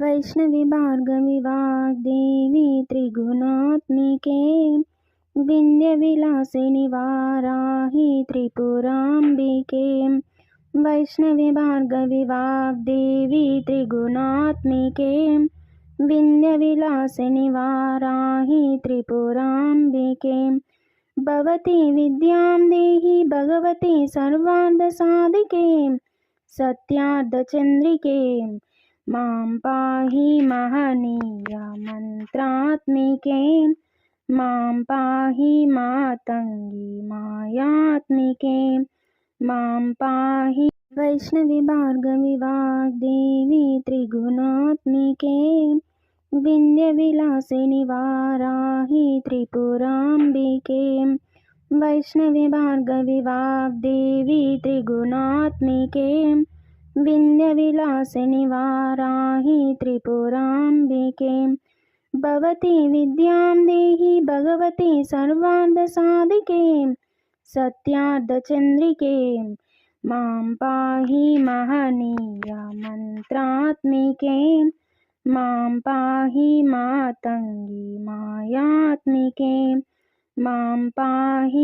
वैष्णवी भार्गवी वाग्देवी त्रिगुणात्मिके विन्ध्यविलासिनि वाराहि त्रिपुराम्बिके वैष्णवी भार्गवी वाग्देवी त्रिगुणात्मिके विन्ध्यविलासिनि वाराहि त्रिपुराम्बिके भवती विद्यां देहि भगवती सर्वार्धसाधिके सत्यार्धचन्द्रिके माँ पाहि महनीयमन्त्रात्मिके माँ पाहि मातङ्गी मायात्मिके माँ पाहि वैष्णवी भार्गवी वाग्देवी त्रिगुणात्मिके विन्ध्यविलासिनि वाराहि त्रिपुराम्बिके वैष्णवी भार्गवी वाग्देवी त्रिगुणात्मिके विन्ध्यविलासिनि वाराहि त्रिपुराम्बिके। भवती विद्यां देहि भगवती सर्वार्धसाधिके। सत्यार्धचन्द्रिके। माँ पाहि महनीयमन्त्रात्मिके। माँ पाहि मातङ्गी मायात्मिके। माँ पाहि